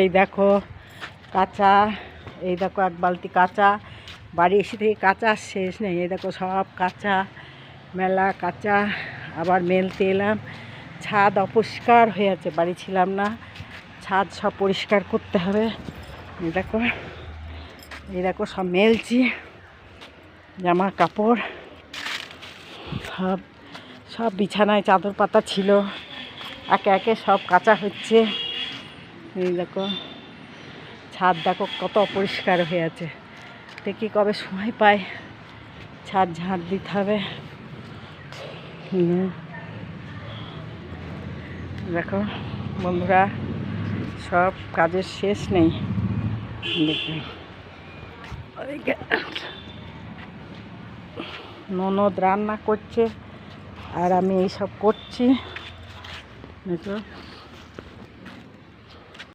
এই দেখো কাঁচা, এই দেখো এক বালতি কাঁচা। বাড়ি এসে থেকে কাঁচা শেষ নেই, এই দেখো সব কাঁচা, মেলা কাঁচা, আবার মেলতে এলাম। ছাদ অপরিষ্কার হয়ে আছে, বাড়ি ছিলাম না। ছাদ সব পরিষ্কার করতে হবে। এই দেখো এই দেখো সব মেলছি, জামা কাপড়, সব সব বিছানায় চাদর পাতা ছিল। একে একে সব কাঁচা হচ্ছে। এই দেখো, ছাদ দেখো কত অপরিষ্কার হয়ে আছে। দেখি কবে সময় পায় ছাদ ঝাঁট দিতে হবে। দেখো, বন্ধুরা, সব কাজের শেষ নেই। ননদ রান্না করছে, আর আমি এইসব করছি। দেখো।